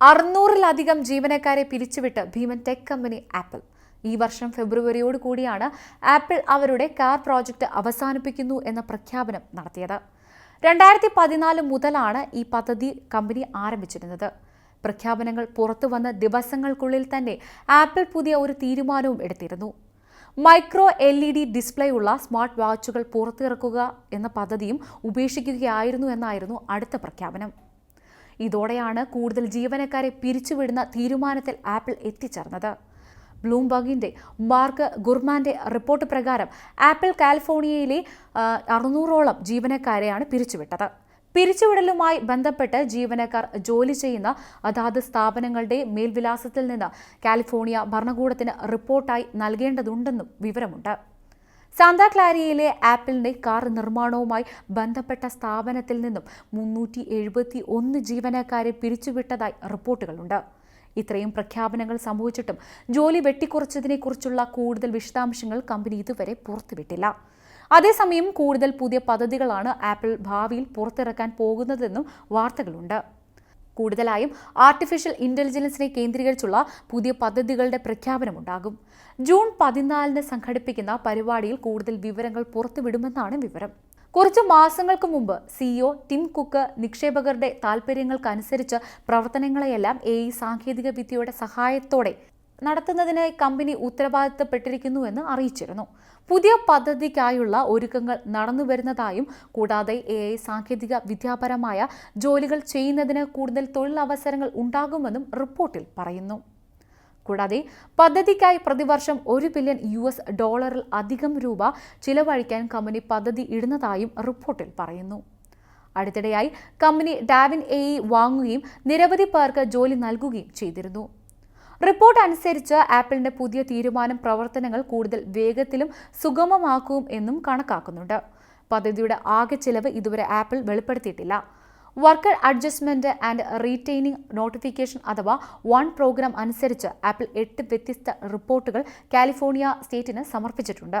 അറുന്നൂറിലധികം ജീവനക്കാരെ പിരിച്ചുവിട്ട് ഭീമൻ ടെക് കമ്പനി ആപ്പിൾ. ഈ വർഷം ഫെബ്രുവരിയോട് കൂടിയാണ് ആപ്പിൾ അവരുടെ കാർ പ്രോജക്റ്റ് അവസാനിപ്പിക്കുന്നു എന്ന പ്രഖ്യാപനം നടത്തിയത്. രണ്ടായിരത്തി പതിനാല് മുതലാണ് ഈ പദ്ധതി കമ്പനി ആരംഭിച്ചിരുന്നത്. പ്രഖ്യാപനങ്ങൾ പുറത്തു വന്ന ദിവസങ്ങൾക്കുള്ളിൽ തന്നെ ആപ്പിൾ പുതിയ ഒരു തീരുമാനവും എടുത്തിരുന്നു. Micro L E D display ഉള്ള സ്മാർട്ട് വാച്ചുകൾ പുറത്തിറക്കുക എന്ന പദ്ധതിയും ഉപേക്ഷിക്കുകയായിരുന്നു എന്നായിരുന്നു അടുത്ത പ്രഖ്യാപനം. ഇതോടെയാണ് കൂടുതൽ ജീവനക്കാരെ പിരിച്ചുവിടുന്ന തീരുമാനത്തിൽ ആപ്പിൾ എത്തിച്ചേർന്നത്. ബ്ലൂംബർഗിന്റെ മാർക്ക് ഗുർമാന്റെ റിപ്പോർട്ട് പ്രകാരം ആപ്പിൾ കാലിഫോർണിയയിലെ അറുന്നൂറോളം ജീവനക്കാരെയാണ് പിരിച്ചുവിട്ടത്. പിരിച്ചുവിടലുമായി ബന്ധപ്പെട്ട് ജീവനക്കാർ ജോലി ചെയ്യുന്ന അതാത് സ്ഥാപനങ്ങളുടെ മേൽവിലാസത്തിൽ നിന്ന് കാലിഫോർണിയ ഭരണകൂടത്തിന് റിപ്പോർട്ടായി നൽകേണ്ടതുണ്ടെന്നും വിവരമുണ്ട്. സാന്താ ക്ലാരിയയിലെ ആപ്പിളിന്റെ കാർ നിർമ്മാണവുമായി ബന്ധപ്പെട്ട സ്ഥാപനത്തിൽ നിന്നും മുന്നൂറ്റി എഴുപത്തി ഒന്ന് ജീവനക്കാരെ പിരിച്ചുവിട്ടതായി റിപ്പോർട്ടുകളുണ്ട്. ഇത്രയും പ്രഖ്യാപനങ്ങൾ സംഭവിച്ചിട്ടും ജോലി വെട്ടിക്കുറച്ചതിനെക്കുറിച്ചുള്ള കൂടുതൽ വിശദാംശങ്ങൾ കമ്പനി ഇതുവരെ പുറത്തുവിട്ടില്ല. അതേസമയം കൂടുതൽ പുതിയ പദ്ധതികളാണ് ആപ്പിൾ ഭാവിയിൽ പുറത്തിറക്കാൻ പോകുന്നതെന്നും വാർത്തകളുണ്ട്. കൂടുതലായും ആർട്ടിഫിഷ്യൽ ഇന്റലിജൻസിനെ കേന്ദ്രീകരിച്ചുള്ള പുതിയ പദ്ധതികളുടെ പ്രഖ്യാപനമുണ്ടാകും. ജൂൺ പതിനാലിന് സംഘടിപ്പിക്കുന്ന പരിപാടിയിൽ കൂടുതൽ വിവരങ്ങൾ പുറത്തുവിടുമെന്നാണ് വിവരം. കുറച്ച് മാസങ്ങൾക്ക് മുമ്പ് സിഇഒ ടിം കുക്ക് നിക്ഷേപകരുടെ താൽപ്പര്യങ്ങൾക്കനുസരിച്ച് പ്രവർത്തനങ്ങളെയെല്ലാം എ ഇ സാങ്കേതിക വിദ്യയുടെ സഹായത്തോടെ നടത്തുന്നതിന് കമ്പനി ഉത്തരവാദിത്തപ്പെട്ടിരിക്കുന്നുവെന്ന് അറിയിച്ചിരുന്നു. പുതിയ പദ്ധതിക്കായുള്ള ഒരുക്കങ്ങൾ നടന്നുവരുന്നതായും കൂടാതെ എ ഐ സാങ്കേതിക വിദ്യാപരമായ ജോലികൾ ചെയ്യുന്നതിന് കൂടുതൽ തൊഴിലവസരങ്ങൾ ഉണ്ടാകുമെന്നും റിപ്പോർട്ടിൽ പറയുന്നു. കൂടാതെ പദ്ധതിക്കായി പ്രതിവർഷം ഒരു ബില്യൺ യു എസ് ഡോളറിൽ അധികം രൂപ ചിലവഴിക്കാൻ കമ്പനി പദ്ധതി ഇടുന്നതായും റിപ്പോർട്ടിൽ പറയുന്നു. അടുത്തിടെയായി കമ്പനി ഡാവിൻ എ വാങ്ങുകയും നിരവധി പേർക്ക് ജോലി നൽകുകയും ചെയ്തിരുന്നു. റിപ്പോർട്ട് അനുസരിച്ച് ആപ്പിളിന്റെ പുതിയ തീരുമാനം പ്രവർത്തനങ്ങൾ കൂടുതൽ വേഗത്തിലും സുഗമമാക്കും എന്നും കണക്കാക്കുന്നുണ്ട്. പദ്ധതിയുടെ ആകെ ചെലവ് ഇതുവരെ Apple വെളിപ്പെടുത്തിയിട്ടില്ല. Worker adjustment and retaining notification അഥവാ വൺ പ്രോഗ്രാം അനുസരിച്ച് ആപ്പിൾ എട്ട് വ്യത്യസ്ത റിപ്പോർട്ടുകൾ കാലിഫോർണിയ സ്റ്റേറ്റിന് സമർപ്പിച്ചിട്ടുണ്ട്.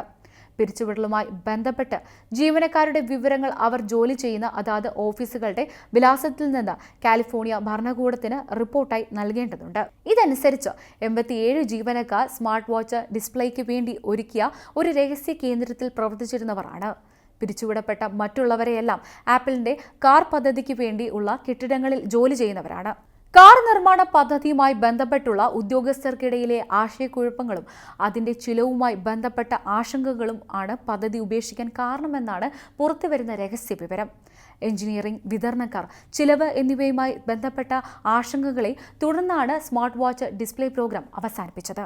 പിരിച്ചുവിടലുമായി ബന്ധപ്പെട്ട് ജീവനക്കാരുടെ വിവരങ്ങൾ അവർ ജോലി ചെയ്യുന്ന അതാത് ഓഫീസുകളുടെ വിലാസത്തിൽ നിന്ന് കാലിഫോർണിയ ഭരണകൂടത്തിന് റിപ്പോർട്ടായി നൽകേണ്ടതുണ്ട്. ഇതനുസരിച്ച് എൺപത്തിയേഴ് ജീവനക്കാർ സ്മാർട്ട് വാച്ച് ഡിസ്പ്ലേക്ക് വേണ്ടി ഒരുക്കിയ ഒരു രഹസ്യ കേന്ദ്രത്തിൽ പ്രവർത്തിച്ചിരുന്നവരാണ്. പിരിച്ചുവിടപ്പെട്ട മറ്റുള്ളവരെയെല്ലാം ആപ്പിളിന്റെ കാർ പദ്ധതിക്ക് വേണ്ടി ഉള്ള കെട്ടിടങ്ങളിൽ ജോലി ചെയ്യുന്നവരാണ്. കാർ നിർമ്മാണ പദ്ധതിയുമായി ബന്ധപ്പെട്ടുള്ള ഉദ്യോഗസ്ഥർക്കിടയിലെ ആശയക്കുഴപ്പങ്ങളും അതിന്റെ ചിലവുമായി ബന്ധപ്പെട്ട ആശങ്കകളും ആണ് പദ്ധതി ഉപേക്ഷിക്കാൻ കാരണമെന്നാണ് പുറത്തുവരുന്ന രഹസ്യ വിവരം. എഞ്ചിനീയറിംഗ് വിതരണക്കാർ ചിലവ് എന്നിവയുമായി ബന്ധപ്പെട്ട ആശങ്കകളെ തുടർന്നാണ് സ്മാർട്ട് വാച്ച് ഡിസ്പ്ലേ പ്രോഗ്രാം അവസാനിപ്പിച്ചത്.